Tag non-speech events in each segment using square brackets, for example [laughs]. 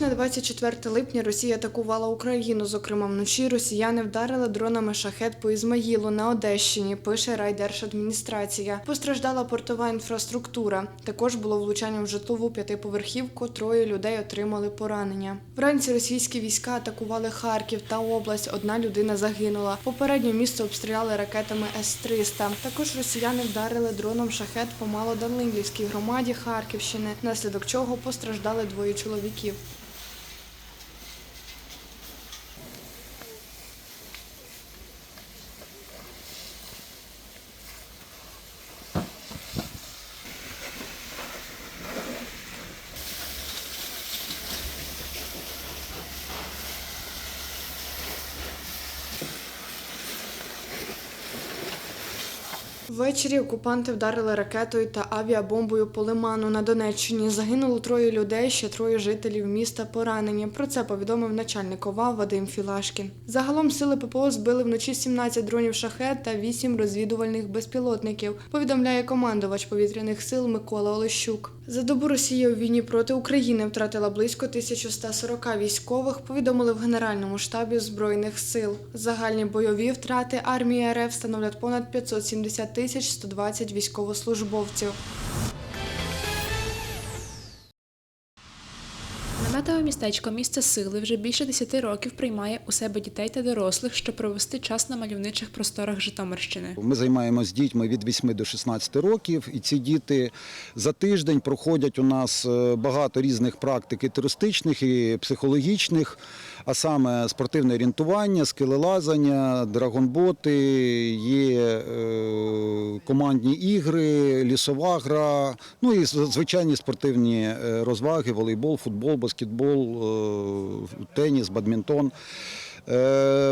ніч на 24 липня Росія атакувала Україну. Зокрема, вночі росіяни вдарили дронами шахет по Ізмаїлу на Одещині. Пише райдержадміністрація. Постраждала портова інфраструктура. Також було влучання в житлову п'ятиповерхівку. Троє людей отримали поранення. Вранці російські війська атакували Харків та область. Одна людина загинула. Попередньо місто обстріляли ракетами С-300. Також росіяни вдарили дроном шахет по Малоданилівській громаді Харківщини, внаслідок чого постраждали двоє чоловіків. Ввечері окупанти вдарили ракетою та авіабомбою по лиману на Донеччині. Загинуло троє людей, ще троє жителів міста поранені. Про це повідомив начальник ОВА Вадим Філашкін. Загалом сили ППО збили вночі 17 дронів шахет та 8 розвідувальних безпілотників. Повідомляє командувач повітряних сил Микола Олещук. За добу Росія у війні проти України втратила близько 1140 військових. Повідомили в Генеральному штабі збройних сил. Загальні бойові втрати армії РФ становлять понад 570 тисяч 120 військовослужбовців. Наметове містечко місце сили вже більше 10 років приймає у себе дітей та дорослих, щоб провести час на мальовничих просторах Житомирщини. Ми займаємося дітьми від 8 до 16 років, і ці діти за тиждень проходять у нас е, багато різних практик і туристичних, і психологічних, а саме спортивне орієнтування, скелелазання, драгонботи, є е, командні ігри, лісова гра, ну і звичайні спортивні е, розваги, волейбол, футбол, баскетбол, е, теніс, бадмінтон.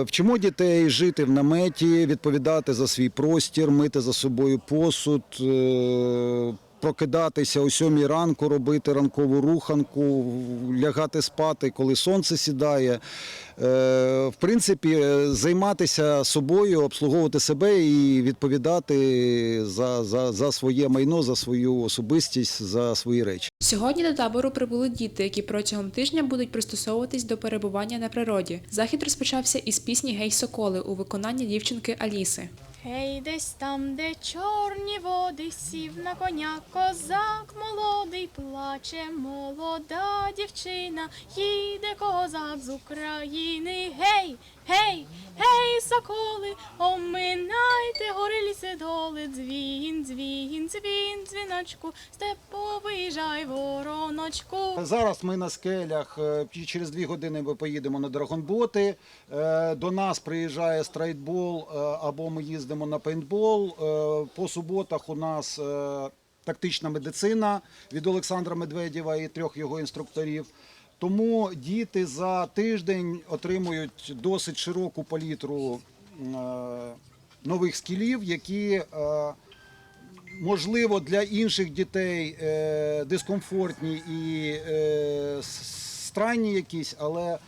Вчимо дітей жити в наметі, відповідати за свій простір, мити за собою посуд, прокидатися о сьомій ранку, робити ранкову руханку, лягати спати, коли сонце сідає. Е, В принципі, е, займатися собою, обслуговувати себе і відповідати за, за, за своє майно, за свою особистість, за свої речі. Сьогодні до табору прибули діти, які протягом тижня будуть пристосовуватись до перебування на природі. Захід розпочався із пісні Гей Соколи у виконанні дівчинки Аліси. Гей, десь там, де чорні води, сів на коня козак молодий, плаче молода дівчина, їде козак з України. Гей, гей, гей, соколи, оминайте гори ліси доли, дзвін, дзвін, дзвін, дзвіночку, степовий жай вороночку. Зараз ми на скелях. е, Через дві години ми поїдемо на драгонботи. Е, До нас приїжджає страйтбол е, або ми їздимо на пейнтбол. Е, По суботах у нас е, тактична медицина від Олександра Медведєва і трьох його інструкторів. Тому діти за тиждень отримують досить широку палітру е, нових скілів, які можливо для інших дітей дискомфортні і странні якісь, але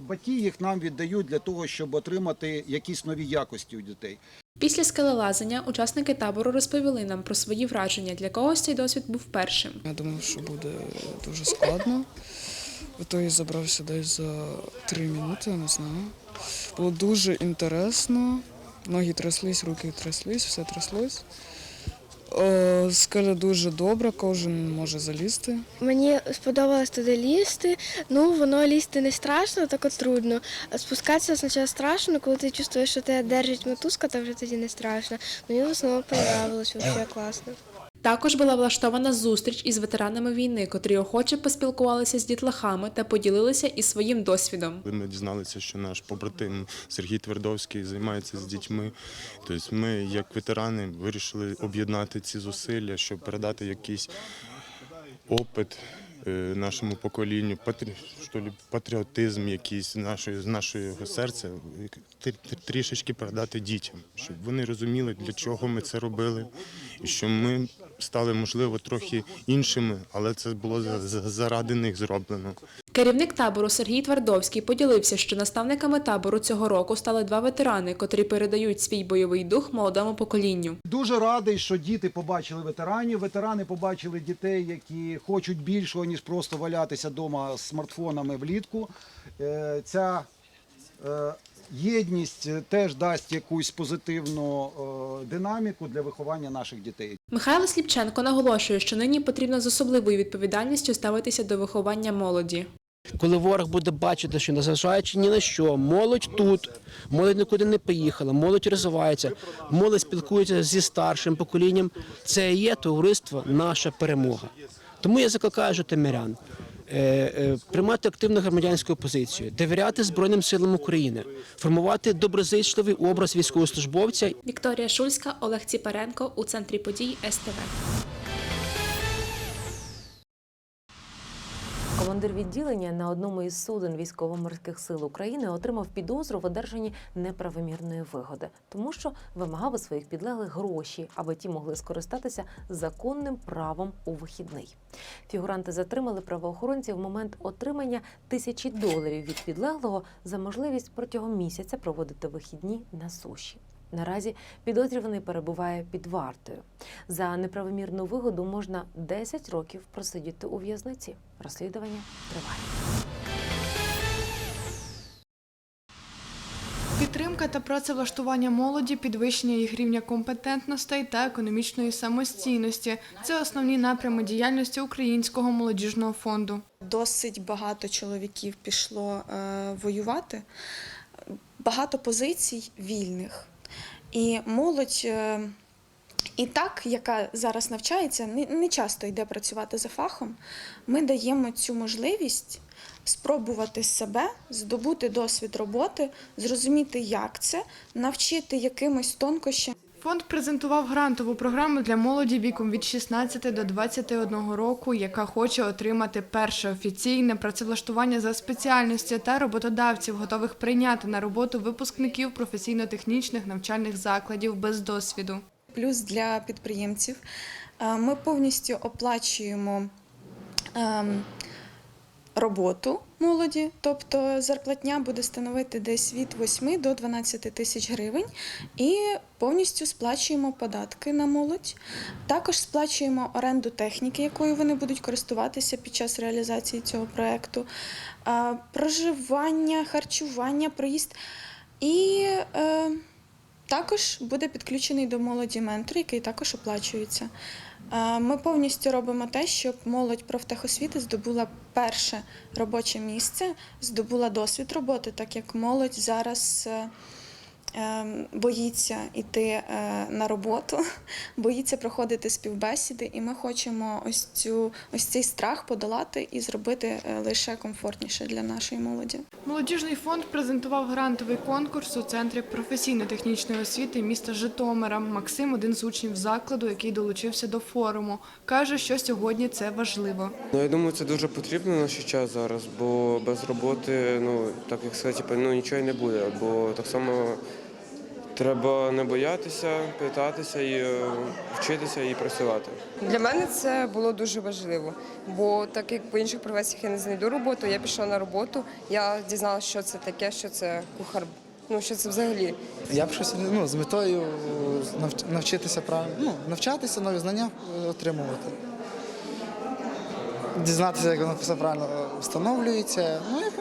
батьки їх нам віддають для того, щоб отримати якісь нові якості у дітей. Після скелелазання учасники табору розповіли нам про свої враження. Для когось цей досвід був першим. Я думав, що буде дуже складно. В ітогі забрався десь за три минути, не знаю. Було дуже інтересно. Ноги тряслись, руки тряслись, все тряслось. Е, Скеля дуже добра, кожен може залізти. Мені сподобалось туди лізти. Ну, воно лізти не страшно, так от трудно. Спускатися спочатку страшно, коли ти чувствуєш, що тебе держить мотузка, то вже тоді не страшно. Мені в основному подобалось, взагалі класно. Також була влаштована зустріч із ветеранами війни, котрі охоче поспілкувалися з дітлахами та поділилися із своїм досвідом. Ми дізналися, що наш побратим Сергій Твердовський займається з дітьми, тобто ми, як ветерани, вирішили об'єднати ці зусилля, щоб передати якийсь опит нашому поколінню, патрі... патріотизм якийсь нашої, з нашого серця, трі- трішечки передати дітям, щоб вони розуміли, для чого ми це робили, і що ми стали, можливо, трохи іншими, але це було за- за- заради них зроблено. Керівник табору Сергій Твардовський поділився, що наставниками табору цього року стали два ветерани, котрі передають свій бойовий дух молодому поколінню. Дуже радий, що діти побачили ветеранів. Ветерани побачили дітей, які хочуть більшого, ніж просто валятися вдома з смартфонами влітку. Е, Ця е, єдність теж дасть якусь позитивну е, динаміку для виховання наших дітей. Михайло Сліпченко наголошує, що нині потрібно з особливою відповідальністю ставитися до виховання молоді. Коли ворог буде бачити, що незважаючи ні на що, молодь тут, молодь нікуди не поїхала, молодь розвивається, молодь спілкується зі старшим поколінням. Це є товариство, наша перемога. Тому я закликаю житомирян е, е, приймати активну громадянську позицію, довіряти Збройним силам України, формувати доброзичливий образ військовослужбовця Вікторія Шульська, Олег Ціпаренко у центрі подій СТВ. Командир відділення на одному із суден військово-морських сил України отримав підозру в одержанні неправомірної вигоди, тому що вимагав у своїх підлеглих гроші, аби ті могли скористатися законним правом у вихідний. Фігуранти затримали правоохоронців в момент отримання тисячі доларів від підлеглого за можливість протягом місяця проводити вихідні на суші. Наразі підозрюваний перебуває під вартою. За неправомірну вигоду можна 10 років просидіти у в'язниці. Розслідування триває. Підтримка та працевлаштування молоді, підвищення їх рівня компетентностей та економічної самостійності це основні напрями діяльності Українського молодіжного фонду. Досить багато чоловіків пішло е, воювати, багато позицій вільних. І молодь е, і так, яка зараз навчається, не, часто йде працювати за фахом. Ми даємо цю можливість спробувати себе, здобути досвід роботи, зрозуміти, як це, навчити якимось тонкощам. Фонд презентував грантову програму для молоді віком від 16 до 21 року, яка хоче отримати перше офіційне працевлаштування за спеціальністю та роботодавців, готових прийняти на роботу випускників професійно-технічних навчальних закладів без досвіду. Плюс для підприємців е, ми повністю оплачуємо ем, роботу молоді, тобто зарплатня буде становити десь від 8 до 12 тисяч гривень, і повністю сплачуємо податки на молодь. Також сплачуємо оренду техніки, якою вони будуть користуватися під час реалізації цього проекту, е, проживання, харчування, проїзд. І е, також буде підключений до молоді ментор, який також оплачується. Е, Ми повністю робимо те, щоб молодь профтехосвіти здобула перше робоче місце, здобула досвід роботи, так як молодь зараз е, боїться йти е, на роботу, [laughs] боїться проходити співбесіди, і ми хочемо ось цю ось цей страх подолати і зробити е, лише комфортніше для нашої молоді. Молодіжний фонд презентував грантовий конкурс у центрі професійно-технічної освіти міста Житомира. Максим один з учнів закладу, який долучився до форуму. Каже, що сьогодні це важливо. Ну, я думаю, це дуже потрібно в наш час зараз, бо без роботи, ну так як сказати, типу, ну нічого й не буде. Бо так само треба не боятися, питатися і е, вчитися і працювати. Для мене це було дуже важливо, бо так як по інших професіях я не знайду роботу, я пішла на роботу, я дізналася, що це таке, що це кухар. Ну що це взагалі. Я б щось ну, з метою навчитися правильно, ну, навчатися, нові знання е, отримувати. Дізнатися, як воно все правильно е, встановлюється. Ну, як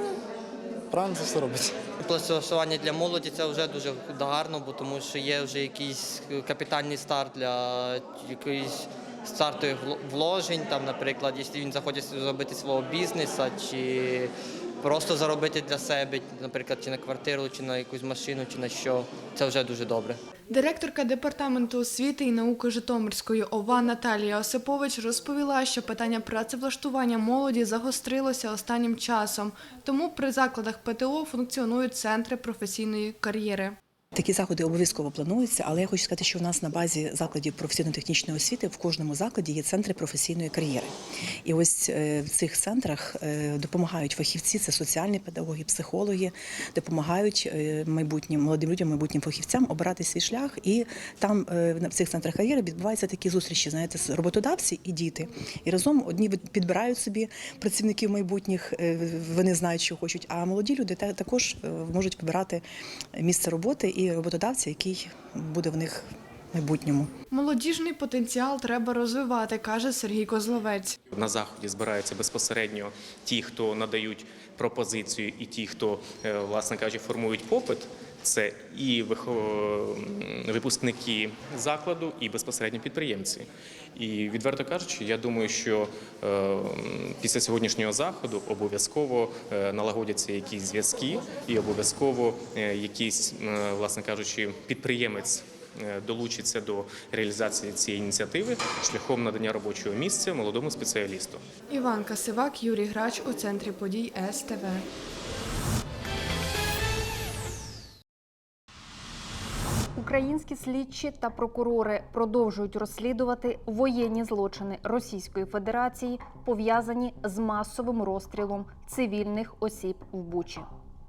правильно це все робиться. Пластилаштування для молоді це вже дуже гарно, бо тому що є вже якийсь капітальний старт для якоїсь стартових вложень, там, наприклад, якщо він захоче зробити свого бізнесу, чи просто заробити для себе, наприклад, чи на квартиру, чи на якусь машину, чи на що, це вже дуже добре. Директорка департаменту освіти і науки Житомирської ОВА Наталія Осипович розповіла, що питання працевлаштування молоді загострилося останнім часом. Тому при закладах ПТО функціонують центри професійної кар'єри. Такі заходи обов'язково плануються, але я хочу сказати, що в нас на базі закладів професійно-технічної освіти в кожному закладі є центри професійної кар'єри. І ось е, в цих центрах е, допомагають фахівці, це соціальні педагоги, психологи, допомагають е, майбутнім молодим людям, майбутнім фахівцям обирати свій шлях. І там в цих центрах кар'єри відбуваються такі зустрічі, знаєте, з роботодавці і діти. І разом одні підбирають собі працівників майбутніх, вони знають, що хочуть. А молоді люди також можуть вибирати місце роботи і роботодавця, який буде в них в майбутньому. Молодіжний потенціал треба розвивати, каже Сергій Козловець. На заході збираються безпосередньо ті, хто надають пропозицію, і ті, хто, е, власне кажучи, формують попит. Це і випускники закладу, і безпосередньо підприємці. І відверто кажучи, я думаю, що е, після сьогоднішнього заходу обов'язково е, налагодяться якісь зв'язки, і обов'язково е, якийсь, власне кажучи, підприємець долучиться до реалізації цієї ініціативи шляхом надання робочого місця молодому спеціалісту. Іван Касивак, Юрій Грач у центрі подій СТВ. Українські слідчі та прокурори продовжують розслідувати воєнні злочини Російської Федерації, пов'язані з масовим розстрілом цивільних осіб в Бучі.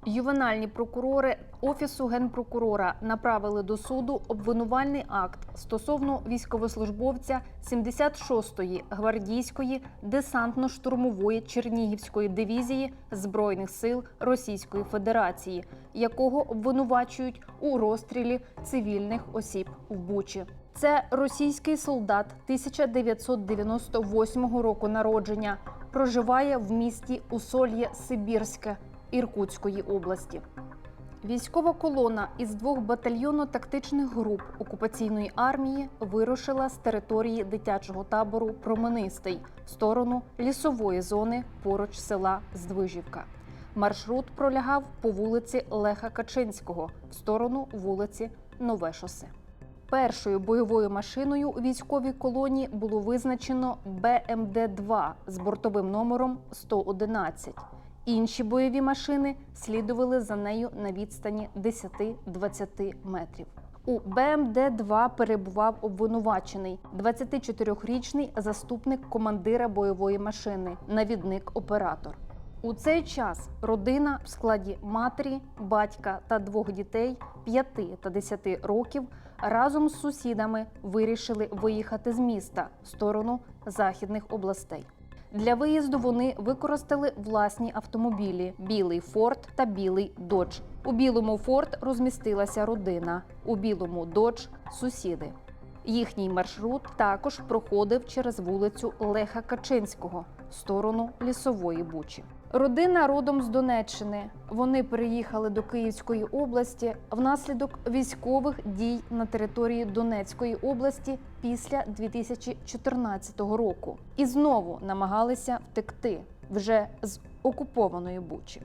Ювенальні прокурори офісу генпрокурора направили до суду обвинувальний акт стосовно військовослужбовця 76-ї гвардійської десантно-штурмової Чернігівської дивізії збройних сил Російської Федерації, якого обвинувачують у розстрілі цивільних осіб в Бучі. Це російський солдат 1998 року народження. Проживає в місті Усольє Сибірське Іркутської області. Військова колона із двох батальйонно-тактичних груп окупаційної армії вирушила з території дитячого табору Променистий в сторону лісової зони поруч села Здвижівка. Маршрут пролягав по вулиці Леха Качинського в сторону вулиці Нове шосе. Першою бойовою машиною у військовій колонії було визначено БМД-2 з бортовим номером 111. Інші бойові машини слідували за нею на відстані 10-20 метрів. У БМД-2 перебував обвинувачений 24-річний заступник командира бойової машини, навідник-оператор. У цей час родина в складі матері, батька та двох дітей 5 та 10 років разом з сусідами вирішили виїхати з міста в сторону західних областей. Для виїзду вони використали власні автомобілі білий Форд та білий Додж. У білому Форд розмістилася родина, у білому Додж сусіди. Їхній маршрут також проходив через вулицю Леха Качинського сторону лісової бучі. Родина родом з Донеччини. Вони переїхали до Київської області внаслідок військових дій на території Донецької області після 2014 року і знову намагалися втекти вже з окупованої Бучі.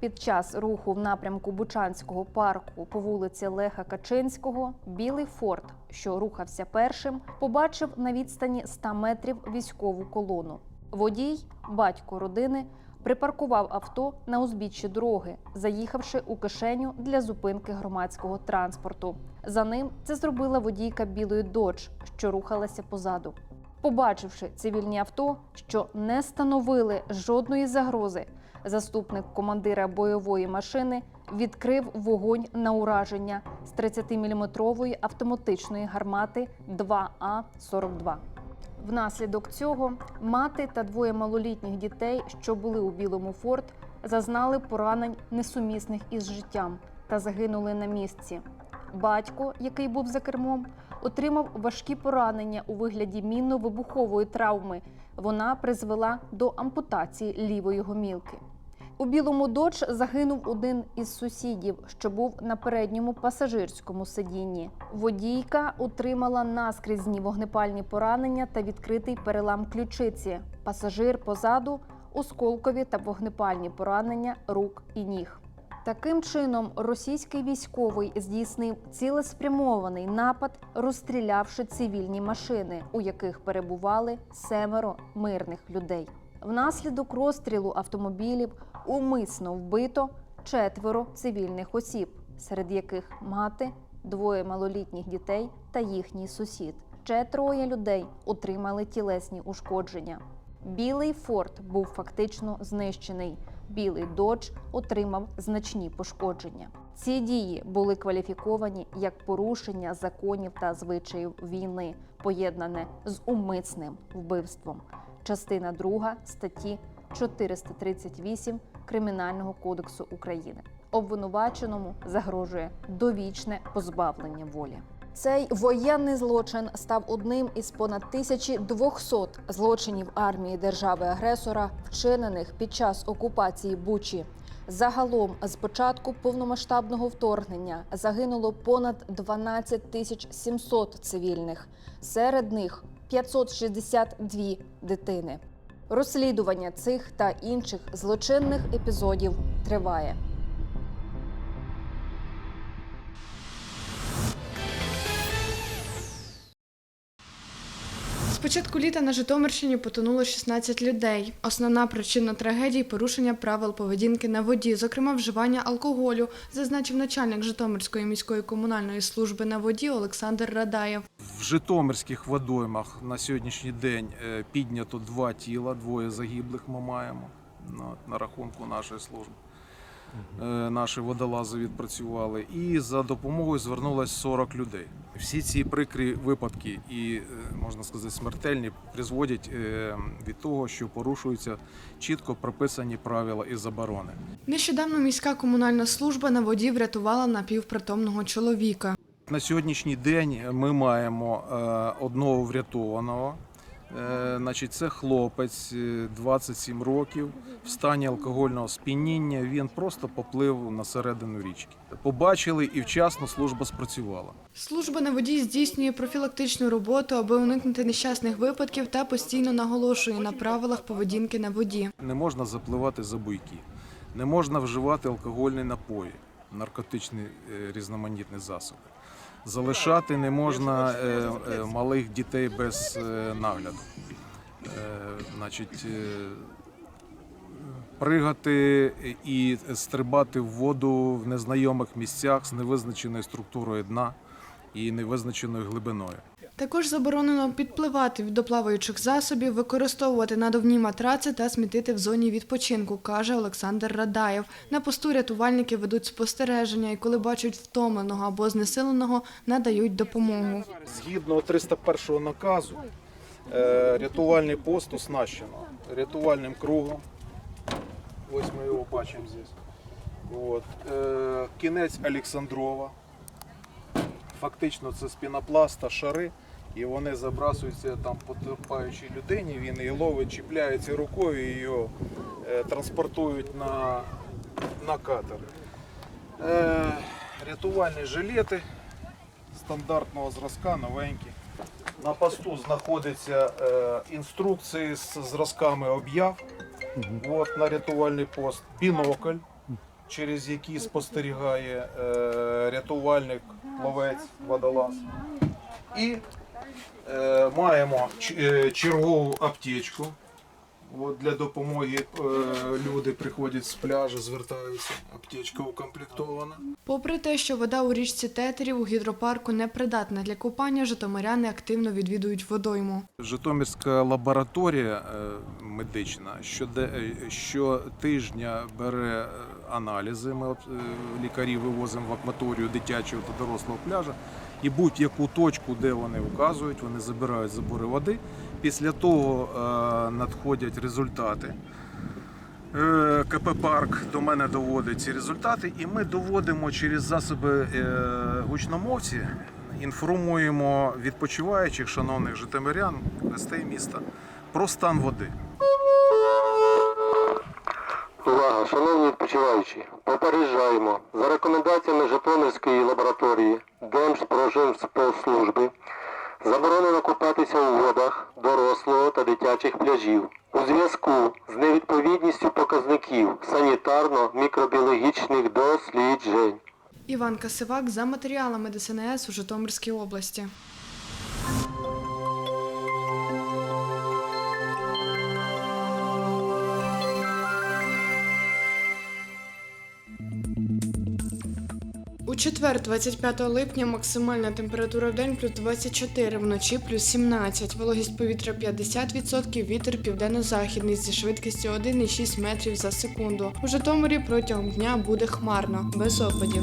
Під час руху в напрямку Бучанського парку по вулиці Леха Качинського білий форт, що рухався першим, побачив на відстані 100 метрів військову колону. Водій, батько родини, припаркував авто на узбіччі дороги, заїхавши у кишеню для зупинки громадського транспорту. За ним це зробила водійка білої додж, що рухалася позаду. Побачивши цивільні авто, що не становили жодної загрози, заступник командира бойової машини відкрив вогонь на ураження з 30-мм автоматичної гармати 2А-42. Внаслідок цього мати та двоє малолітніх дітей, що були у білому форт, зазнали поранень несумісних із життям та загинули на місці. Батько, який був за кермом, отримав важкі поранення у вигляді мінно-вибухової травми. Вона призвела до ампутації лівої гомілки. У білому додж загинув один із сусідів, що був на передньому пасажирському сидінні. Водійка отримала наскрізні вогнепальні поранення та відкритий перелам ключиці. Пасажир позаду осколкові та вогнепальні поранення рук і ніг. Таким чином, російський військовий здійснив цілеспрямований напад, розстрілявши цивільні машини, у яких перебували семеро мирних людей. Внаслідок розстрілу автомобілів умисно вбито четверо цивільних осіб, серед яких мати, двоє малолітніх дітей та їхній сусід. Ще троє людей отримали тілесні ушкодження. Білий форт був фактично знищений. Білий додж отримав значні пошкодження. Ці дії були кваліфіковані як порушення законів та звичаїв війни, поєднане з умисним вбивством. Частина 2 статті 438 Кримінального кодексу України. Обвинуваченому загрожує довічне позбавлення волі. Цей воєнний злочин став одним із понад 1200 злочинів армії держави-агресора, вчинених під час окупації Бучі. Загалом, з початку повномасштабного вторгнення загинуло понад 12 тисяч 700 цивільних. Серед них 562 дитини. Розслідування цих та інших злочинних епізодів триває. Початку літа на Житомирщині потонуло 16 людей. Основна причина трагедії порушення правил поведінки на воді, зокрема вживання алкоголю, зазначив начальник Житомирської міської комунальної служби на воді Олександр Радаєв. В Житомирських водоймах на сьогоднішній день е, піднято два тіла, двоє загиблих ми маємо на, на рахунку нашої служби. Е, Наші водолази відпрацювали, і за допомогою звернулось 40 людей. Всі ці прикрі випадки і е, можна сказати смертельні призводять е, від того, що порушуються чітко прописані правила і заборони. Нещодавно міська комунальна служба на воді врятувала напівпритомного чоловіка. На сьогоднішній день ми маємо одного врятованого. Е, Значить, це хлопець е, 27 років в стані алкогольного сп'яніння. Він просто поплив на середину річки. Побачили і вчасно служба спрацювала. Служба на воді здійснює профілактичну роботу, аби уникнути нещасних випадків та постійно наголошує на правилах поведінки на воді. Не можна запливати за буйки, не можна вживати алкогольні напої, наркотичні е, різноманітні засоби. Залишати не можна е, е, малих дітей без е, нагляду. Значить, пригати і стрибати в воду в незнайомих місцях з невизначеною структурою дна і невизначеною глибиною. Також заборонено підпливати до плаваючих засобів, використовувати надувні матраци та смітити в зоні відпочинку, каже Олександр Радаєв. На посту рятувальники ведуть спостереження і коли бачать втомленого або знесиленого, надають допомогу. Згідно 301 наказу, е, рятувальний пост оснащено рятувальним кругом. Ось ми його бачимо. От. Е, Кінець Олександрова. Фактично це з пінопласта шари, і вони забрасуються там потерпаючій людині, він її ловить, чіпляється рукою і її е, транспортують на, на катер. Е, рятувальні жилети стандартного зразка, новенькі. На посту знаходяться е, інструкції з зразками об'яв. От, на рятувальний пост бінокль, через який спостерігає е, рятувальник, ловець, водолаз. І маємо е, чергову аптечку. От для допомоги е, люди приходять з пляжу, звертаються. Аптечка укомплектована. Попри те, що вода у річці Тетерів у гідропарку не придатна для купання, житомиряни активно відвідують водойму. Житомирська лабораторія е, медична е, щотижня бере е, аналізи. Ми е, лікарі вивозимо в акваторію дитячого та дорослого пляжа. І будь-яку точку, де вони вказують, вони забирають забори води. Після того е, надходять результати. Е, КП Парк до мене доводить ці результати, і ми доводимо через засоби е, гучномовці, інформуємо відпочиваючих, шановних житомирян, гостей міста про стан води. Увага, шановні відпочиваючі, попереджаємо за рекомендаціями Житомирської лабораторії Держпроживспецслужби заборонено купатися у водах дорослого та дитячих пляжів у зв'язку з невідповідністю показників санітарно-мікробіологічних досліджень. Іван Касивак за матеріалами ДСНС у Житомирській області. Четвер, 25 липня, максимальна температура в день плюс 24, вночі плюс 17, вологість повітря 50%, вітер південно-західний зі швидкістю 1,6 метрів за секунду. У Житомирі протягом дня буде хмарно, без опадів.